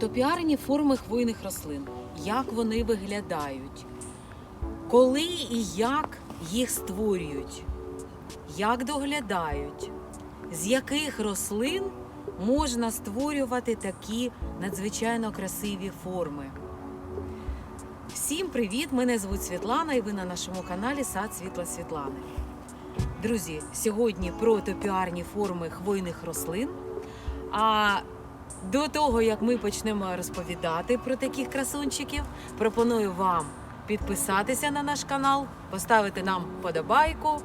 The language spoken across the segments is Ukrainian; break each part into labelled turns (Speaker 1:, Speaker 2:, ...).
Speaker 1: Топіарні форми хвойних рослин. Як вони виглядають? Коли і як їх створюють? Як доглядають? З яких рослин можна створювати такі надзвичайно красиві форми? Всім привіт! Мене звуть Світлана і ви на нашому каналі Сад Світла Світлани. Друзі, сьогодні про топіарні форми хвойних рослин. А до того, як ми почнемо розповідати про таких красунчиків, пропоную вам підписатися на наш канал, поставити нам подобайку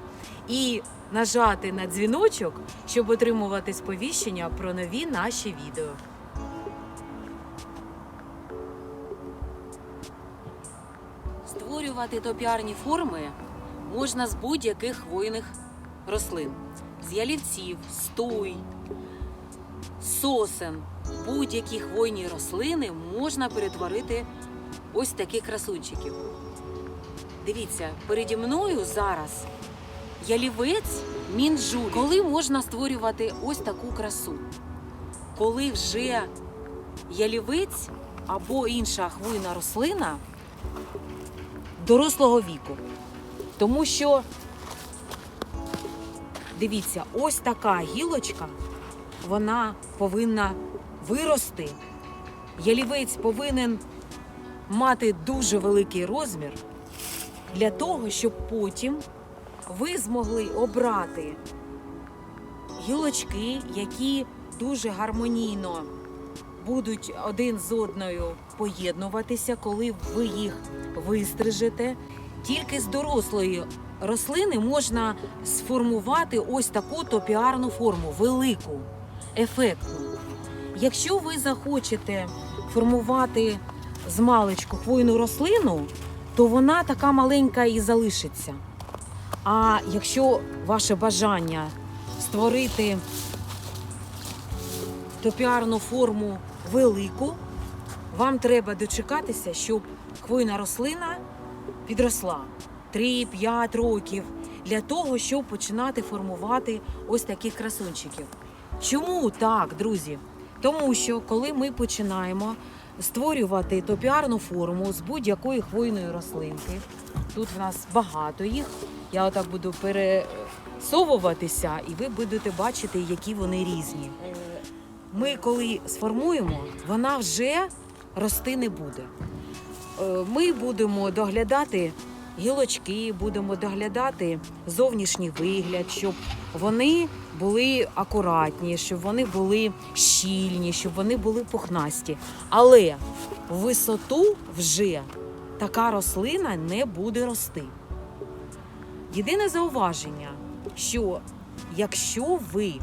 Speaker 1: і нажати на дзвіночок, щоб отримувати сповіщення про нові наші відео. Створювати топіарні форми можна з будь-яких хвойних рослин, з ялівців, стуй, сосен. Будь-які хвойні рослини можна перетворити ось таких красунчиків. Дивіться, переді мною зараз ялівець мінджулі. Коли можна створювати ось таку красу? Коли вже ялівець або інша хвойна рослина дорослого віку. Тому що, дивіться, ось така гілочка, вона повинна вирости. Ялівець повинен мати дуже великий розмір для того, щоб потім ви змогли обрати гілочки, які дуже гармонійно будуть один з одною поєднуватися, коли ви їх вистрижете. Тільки з дорослої рослини можна сформувати ось таку топіарну форму, велику, ефектну. Якщо ви захочете формувати з маличку хвойну рослину, то вона така маленька і залишиться. А якщо ваше бажання створити топіарну форму велику, вам треба дочекатися, щоб хвойна рослина підросла 3-5 років для того, щоб починати формувати ось таких красунчиків. Чому так, друзі? Тому що коли ми починаємо створювати топіарну форму з будь-якої хвойної рослинки, тут в нас багато їх. Я отак буду пересовуватися, і ви будете бачити, які вони різні. Ми, коли сформуємо, вона вже рости не буде. Е, Ми будемо доглядати гілочки, будемо доглядати зовнішній вигляд, щоб вони були акуратні, щоб вони були щільні, щоб вони були пухнасті. Але висоту вже така рослина не буде рости. Єдине зауваження, що якщо ви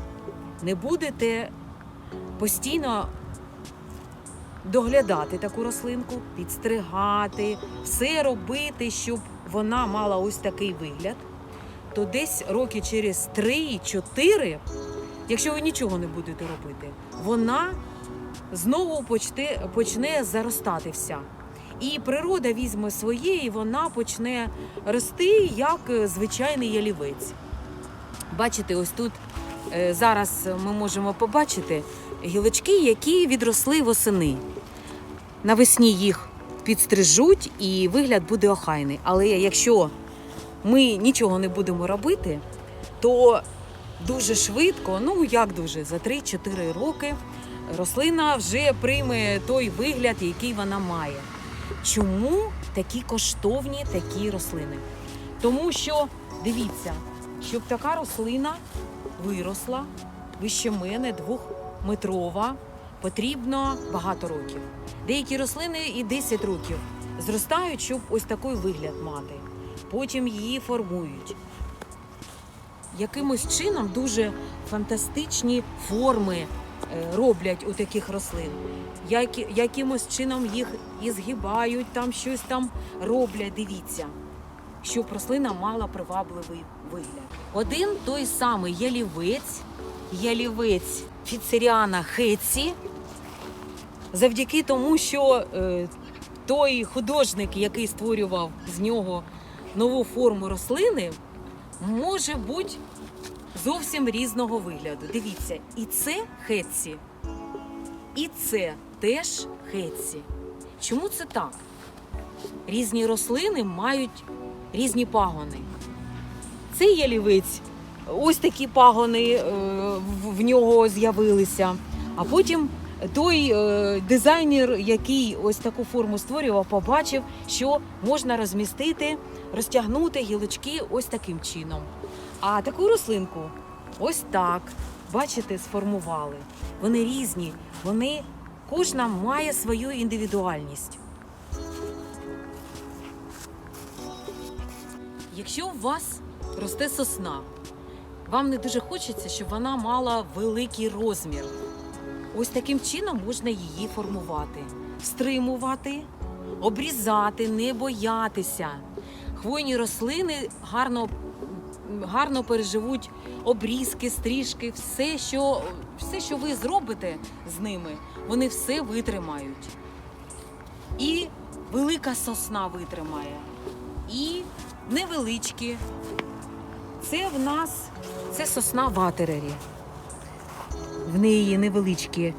Speaker 1: не будете постійно доглядати таку рослинку, підстригати, все робити, щоб вона мала ось такий вигляд, то десь роки через 3-4, якщо ви нічого не будете робити, вона знову почне, почне заростати вся. І природа візьме своє, і вона почне рости як звичайний ялівець. Бачите, ось тут е, зараз ми можемо побачити гілочки, які відросли восени. Навесні їх підстрижуть і вигляд буде охайний. Але якщо ми нічого не будемо робити, то дуже швидко, ну як дуже, за 3-4 роки рослина вже прийме той вигляд, який вона має. Чому такі коштовні такі рослини? Тому що дивіться, щоб така рослина виросла вище мене двохметрова, потрібно багато років. Деякі рослини і 10 років зростають, щоб ось такий вигляд мати. Потім її формують. Якимось чином дуже фантастичні форми е, роблять у таких рослин. Які, якимось чином їх і згибають, там щось там роблять. Дивіться, щоб рослина мала привабливий вигляд. Один той самий ялівець, ялівець Фіцеріана Хеці, завдяки тому, що е, той художник, який створював з нього нову форму рослини, може бути зовсім різного вигляду. Дивіться, і це Хетці, І це теж хетсі. Чому це так? Різні рослини мають різні пагони. Цей ялівець, ось такі пагони е, в нього з'явилися. А потім той е, дизайнер, який ось таку форму створював, побачив, що можна розмістити, розтягнути гілочки ось таким чином. А таку рослинку ось так, бачите, сформували. Вони різні, вони кожна має свою індивідуальність. Якщо у вас росте сосна, вам не дуже хочеться, щоб вона мала великий розмір. Ось таким чином можна її формувати, стримувати, обрізати, не боятися. Хвойні рослини гарно, гарно переживуть обрізки, стрижки, все що, все, що ви зробите з ними, вони все витримають. І велика сосна витримає, і невеличкі. Це в нас це сосна ватерері. В неї невеличкі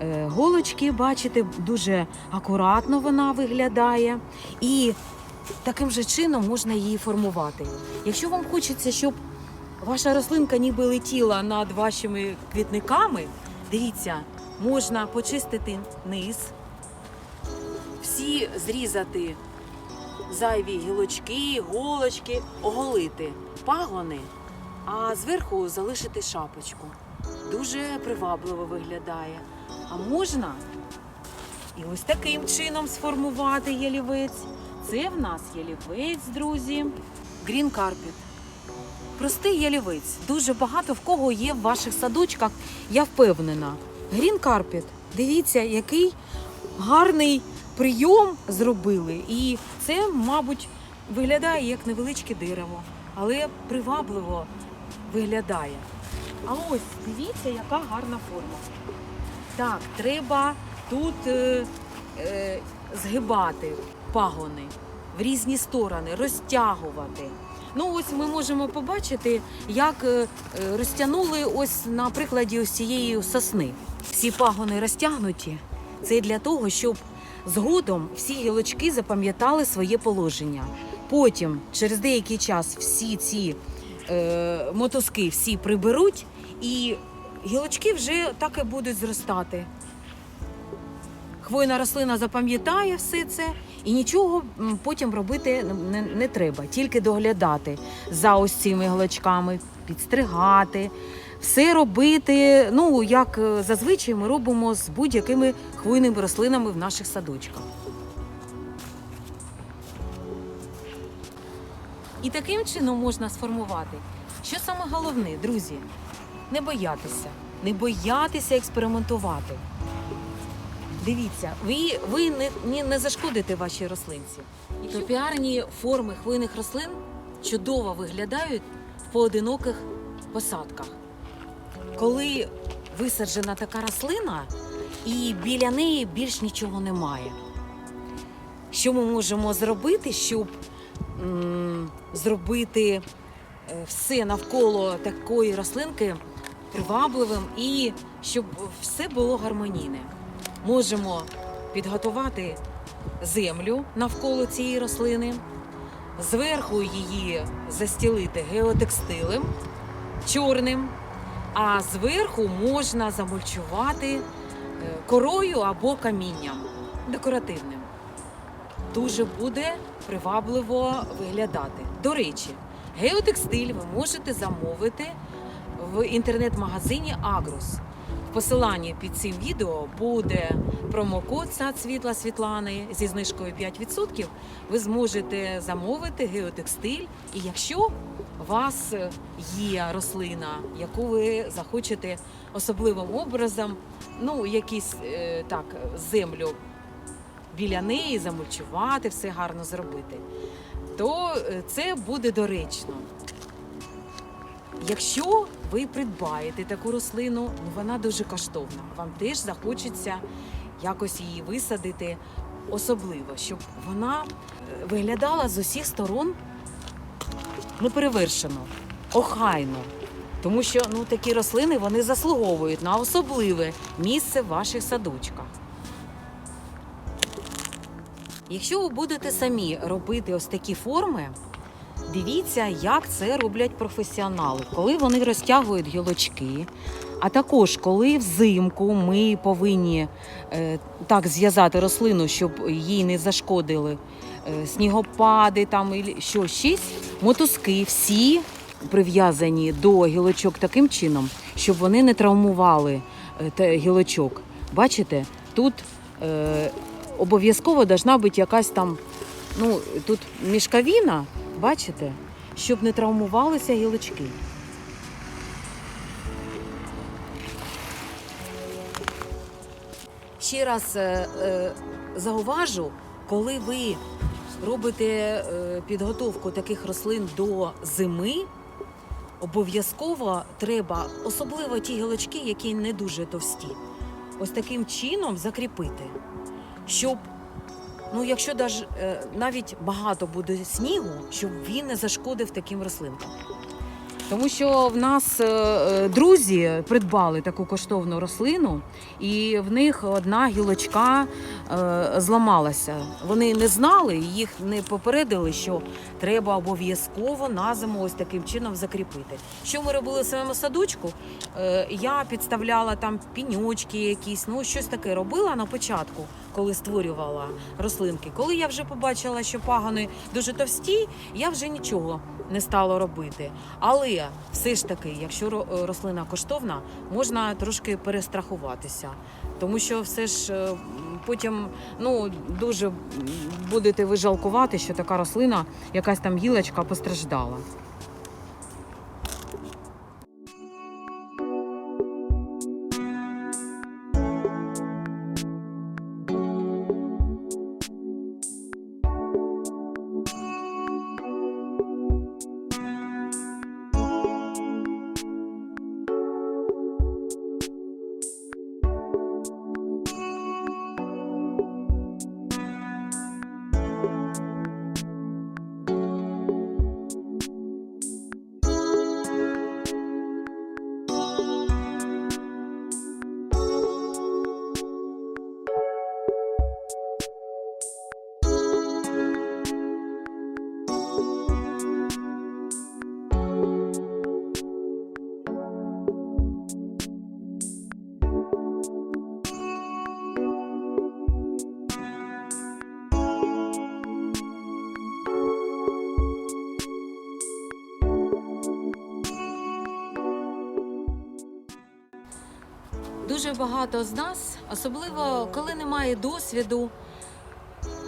Speaker 1: е, голочки, бачите, дуже акуратно вона виглядає. І таким же чином можна її формувати. Якщо вам хочеться, щоб ваша рослинка ніби летіла над вашими квітниками, дивіться, можна почистити низ, всі зрізати зайві гілочки, голочки, оголити пагони, а зверху залишити шапочку. Дуже привабливо виглядає. А можна і ось таким чином сформувати ялівець. Це в нас ялівець, друзі. Green Carpet. Простий ялівець. Дуже багато в кого є в ваших садочках, я впевнена. Green Carpet. Дивіться, який гарний прийом зробили. І це, мабуть, виглядає як невеличке дерево, але привабливо виглядає. А ось дивіться, яка гарна форма. Так, треба тут е, е, згибати пагони в різні сторони, розтягувати. Ну, ось ми можемо побачити, як е, е, розтягнули ось на прикладі ось цієї сосни. Всі пагони розтягнуті. Це для того, щоб згодом всі гілочки запам'ятали своє положення. Потім, через деякий час, всі ці е, мотузки всі приберуть, і гілочки вже так і будуть зростати. Хвойна рослина запам'ятає все це, і нічого потім робити не, не треба, тільки доглядати за ось цими гілочками, підстригати, все робити, ну як е, зазвичай ми робимо з будь-якими хвойними рослинами в наших садочках. І таким чином можна сформувати. Що саме головне, друзі, не боятися, не боятися експериментувати. Дивіться, ви, ви не, не, не зашкодите вашій рослинці. Топіарні форми хвойних рослин чудово виглядають в поодиноких посадках. Коли висаджена така рослина, і біля неї більш нічого немає. Що ми можемо зробити, щоб м, зробити е, все навколо такої рослинки привабливим і щоб все було гармонійне? Можемо підготувати землю навколо цієї рослини, зверху її застілити геотекстилем чорним, а зверху можна замульчувати е, корою або камінням декоративним. Дуже буде привабливо виглядати. До речі, геотекстиль ви можете замовити в інтернет-магазині Агрос. В посиланні під цим відео буде промокод «Сад світла Світлани зі знижкою 5%. Ви зможете замовити геотекстиль. І якщо у вас є рослина, яку ви захочете особливим образом, ну якісь е, так, землю біля неї замульчувати, все гарно зробити, то е, це буде доречно. Якщо ви придбаєте таку рослину, ну вона дуже коштовна. Вам теж захочеться якось її висадити особливо, щоб вона е, виглядала з усіх сторон неперевершено, охайно. Тому що ну, такі рослини вони заслуговують на особливе місце в ваших садочках. Якщо ви будете самі робити ось такі форми, дивіться, як це роблять професіонали, коли вони розтягують гілочки. А також, коли взимку ми повинні е, так зв'язати рослину, щоб їй не зашкодили е, снігопади там і що щось, мотузки всі прив'язані до гілочок таким чином, щоб вони не травмували е, гілочок. Бачите, тут е, обов'язково должна бути якась там, ну тут мішкавіна, бачите, щоб не травмувалися гілочки. Ще раз е, е, зауважу, коли ви робите е, підготовку таких рослин до зими, обов'язково треба, особливо ті гілочки, які не дуже товсті, ось таким чином закріпити, щоб, ну, якщо даже, е, навіть багато буде снігу, щоб він не зашкодив таким рослинкам. Тому що в нас е, е, друзі придбали таку коштовну рослину, і в них одна гілочка зламалася. Вони не знали, їх не попередили, що треба обов'язково на зиму ось таким чином закріпити. Що ми робили в своєму садочку? Я підставляла там піньочки якісь, ну щось таке робила на початку, коли створювала рослинки. Коли я вже побачила, що пагони дуже товсті, я вже нічого не стала робити. Але все ж таки, якщо е, рослина коштовна, можна трошки перестрахуватися. Тому що все ж е, потім ну, дуже будете ви жалкувати, що така рослина, якась там гілочка постраждала. Дуже багато з нас, особливо коли немає досвіду,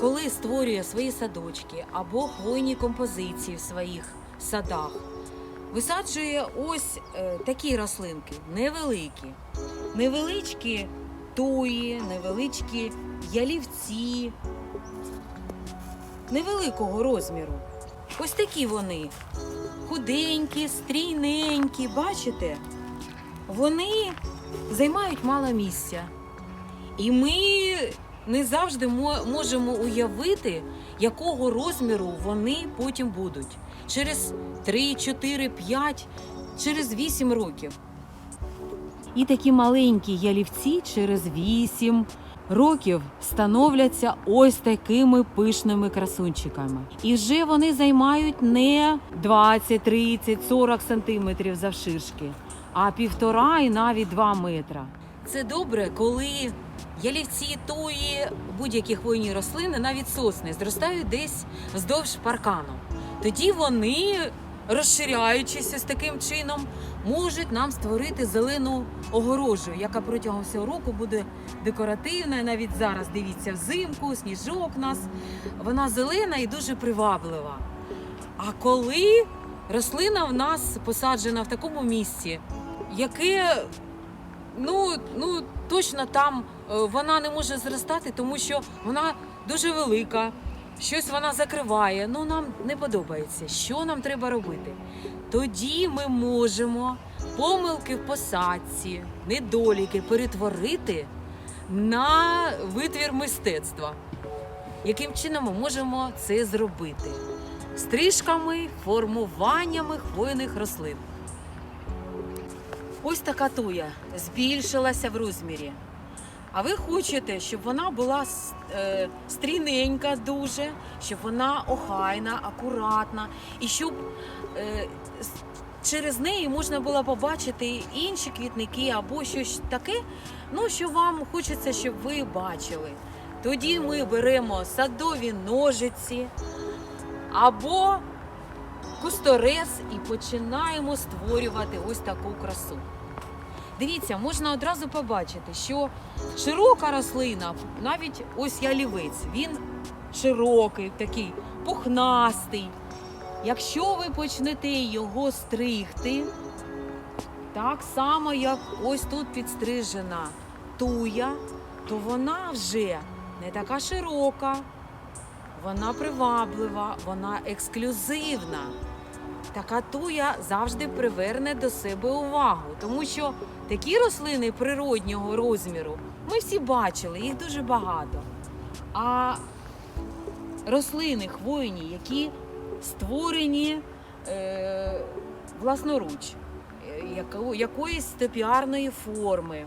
Speaker 1: коли створює свої садочки або хвойні композиції в своїх садах, висаджує ось е, такі рослинки, невеликі, невеличкі туї, невеличкі ялівці, невеликого розміру. Ось такі вони. Худенькі, стрійненькі, бачите? Вони займають мало місця. І ми не завжди мо- можемо уявити, якого розміру вони потім будуть. Через 3, 4, 5, через 8 років. І такі маленькі ялівці через 8 років становляться ось такими пишними красунчиками. І вже вони займають не 20, 30, 40 сантиметрів завширшки, а півтора і навіть два метра. Це добре, коли ялівці туї, будь-які хвойні рослини, навіть сосни, зростають десь вздовж паркану. Тоді вони, розширяючись ось таким чином, можуть нам створити зелену огорожу, яка протягом всього року буде декоративна. Навіть зараз дивіться взимку, сніжок нас. Вона зелена і дуже приваблива. А коли рослина в нас посаджена в такому місці, яке ну, ну точно там е, вона не може зростати, тому що вона дуже велика. Щось вона закриває. Ну нам не подобається. Що нам треба робити? Тоді ми можемо помилки в посадці, недоліки перетворити на витвір мистецтва. Яким чином ми можемо це зробити? Стрижками, формуваннями хвойних рослин. Ось така туя збільшилася в розмірі. А ви хочете, щоб вона була е, стріненька дуже, щоб вона охайна, акуратна, і щоб е, через неї можна було побачити інші квітники або щось таке, ну що вам хочеться, щоб ви бачили. Тоді ми беремо садові ножиці або кусторез і починаємо створювати ось таку красу. Дивіться, можна одразу побачити, що широка рослина, навіть ось ялівець, він широкий, такий пухнастий. Якщо ви почнете його стригти, так само, як ось тут підстрижена туя, то вона вже не така широка, вона приваблива, вона ексклюзивна. Така туя завжди приверне до себе увагу, тому що такі рослини природнього розміру ми всі бачили, їх дуже багато. А рослини хвойні, які створені е, власноруч, яко- якоїсь топіарної форми,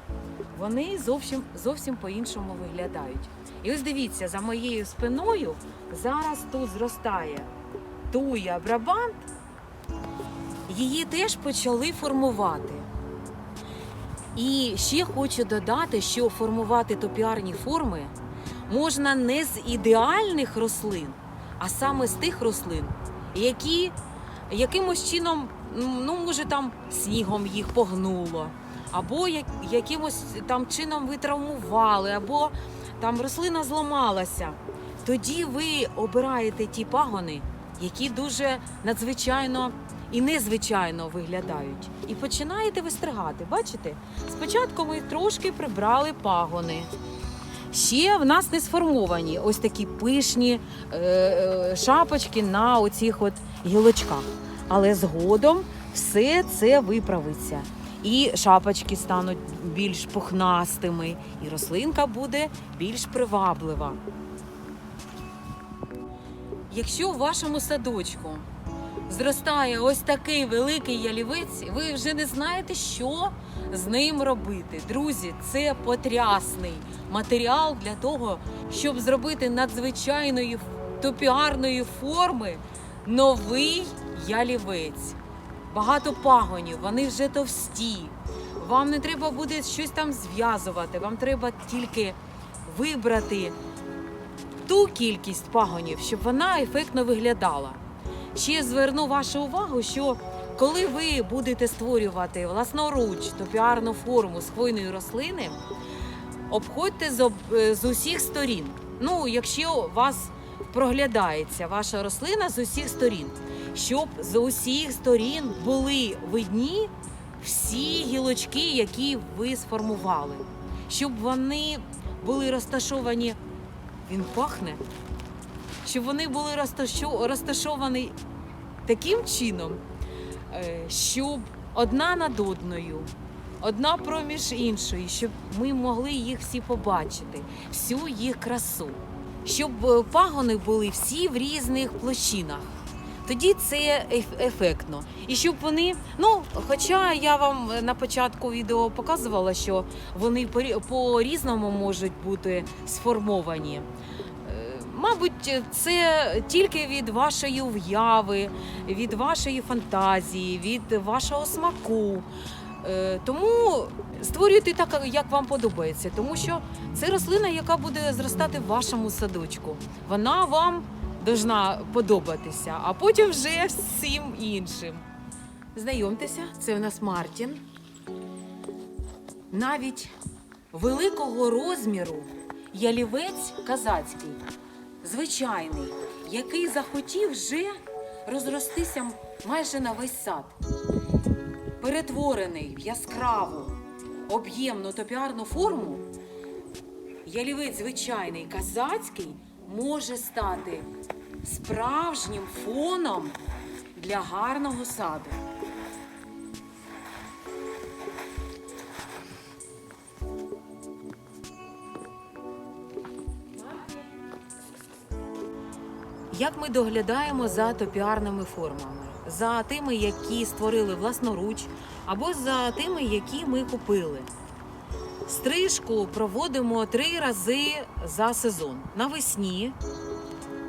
Speaker 1: вони зовсім, зовсім по-іншому виглядають. І ось дивіться, за моєю спиною зараз тут зростає туя брабант, її теж почали формувати. І ще хочу додати, що формувати топіарні форми можна не з ідеальних рослин, а саме з тих рослин, які якимось чином, ну може там снігом їх погнуло, або якимось там чином ви травмували, або там рослина зламалася. Тоді ви обираєте ті пагони, які дуже надзвичайно і незвичайно виглядають. І починаєте вистригати. Бачите? Спочатку ми трошки прибрали пагони. Ще в нас не сформовані ось такі пишні е, е, шапочки на оцих от гілочках. Але згодом все це виправиться. І шапочки стануть більш пухнастими, і рослинка буде більш приваблива. Якщо в вашому садочку зростає ось такий великий ялівець, ви вже не знаєте, що з ним робити. Друзі, це потрясний матеріал для того, щоб зробити надзвичайної топіарної форми новий ялівець. Багато пагонів, вони вже товсті. Вам не треба буде щось там зв'язувати, вам треба тільки вибрати ту кількість пагонів, щоб вона ефектно виглядала. Ще зверну вашу увагу, що коли ви будете створювати власноруч топіарну форму з хвойної рослини, обходьте з, об- е, з усіх сторін. Ну, якщо вас проглядається ваша рослина з усіх сторін, щоб з усіх сторін були видні всі гілочки, які ви сформували, щоб вони були розташовані. Він пахне, щоб вони були розташо- розташовані таким чином, е, щоб одна над одною, одна проміж іншої, щоб ми могли їх всі побачити, всю їх красу, щоб е, пагони були всі в різних площинах. Тоді це ефектно. І щоб вони, ну, хоча я вам на початку відео показувала, що вони по- по-різному можуть бути сформовані. Мабуть, це тільки від вашої уяви, від вашої фантазії, від вашого смаку. Е, Тому створюйте так, як вам подобається, тому що це рослина, яка буде зростати в вашому садочку. Вона вам должна подобатися, а потім вже всім іншим. Знайомтеся, це у нас Мартін. Навіть великого розміру ялівець казацький, звичайний, який захотів вже розростися майже на весь сад. Перетворений в яскраву, об'ємну топіарну форму, ялівець звичайний казацький може стати справжнім фоном для гарного саду. Як ми доглядаємо за топіарними формами? за тими, які створили власноруч, або за тими, які ми купили. Стрижку проводимо три рази за сезон. Навесні,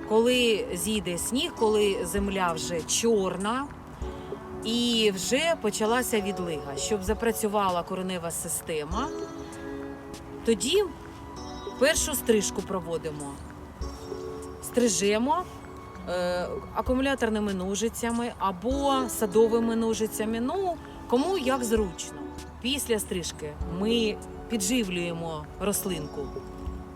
Speaker 1: коли зійде сніг, коли земля вже чорна і вже почалася відлига, щоб запрацювала коренева система. Тоді першу стрижку проводимо. Стрижемо акумуляторними ножицями або садовими ножицями. Ну, кому як зручно. Після стрижки ми підживлюємо рослинку.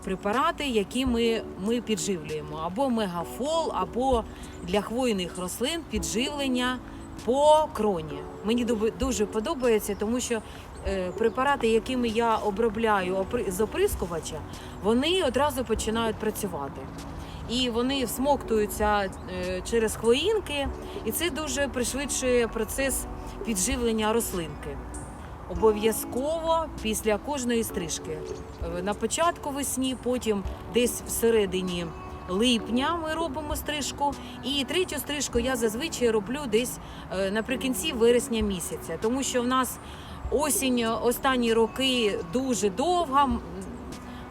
Speaker 1: Препарати, які ми, ми підживлюємо, або мегафол, або для хвойних рослин підживлення по кроні. Мені дуже подобається, тому що е, препарати, якими я обробляю з оприскувача, вони одразу починають працювати. І вони всмоктуються е, через хвоїнки, і це дуже пришвидшує процес підживлення рослинки. Обов'язково після кожної стрижки. Е, На початку весні, потім десь всередині липня ми робимо стрижку. І третю стрижку я зазвичай роблю десь е, наприкінці вересня місяця, тому що в нас осінь останні роки дуже довга,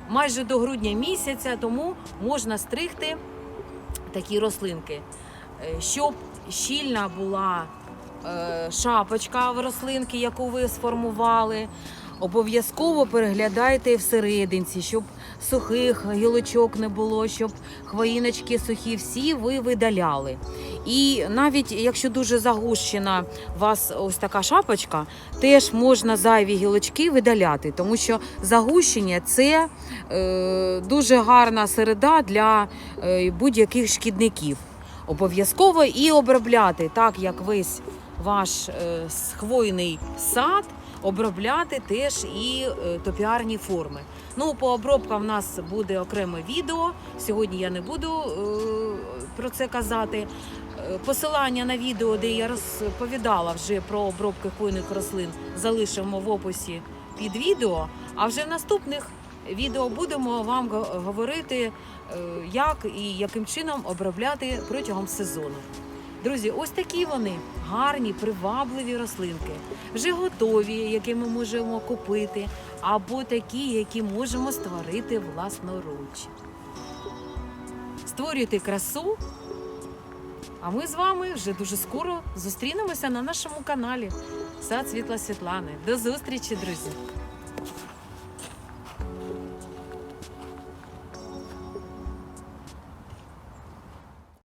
Speaker 1: майже до грудня місяця, тому можна стригти такі рослинки, Е, щоб щільна була е, шапочка в рослинки, яку ви сформували. Обов'язково переглядайте всерединці, щоб сухих гілочок не було, щоб хвоїночки сухі, всі ви видаляли. І навіть якщо дуже загущена у вас ось така шапочка, теж можна зайві гілочки видаляти, тому що загущення це е, дуже гарна середа для е, будь-яких шкідників. Обов'язково і обробляти, так як весь ваш е, хвойний сад, обробляти теж і е, топіарні форми. Ну, по обробкам в нас буде окреме відео. Сьогодні я не буду е, про це казати. Е, Посилання на відео, де я розповідала вже про обробки хвойних рослин, залишимо в описі під відео. А вже в наступних відео будемо вам говорити, як і яким чином обробляти протягом сезону. Друзі, ось такі вони гарні, привабливі рослинки, вже готові, які ми можемо купити, або такі, які можемо створити власноруч. Створюйте красу. А ми з вами вже дуже скоро зустрінемося на нашому каналі Сад Світла Світлани. До зустрічі, друзі!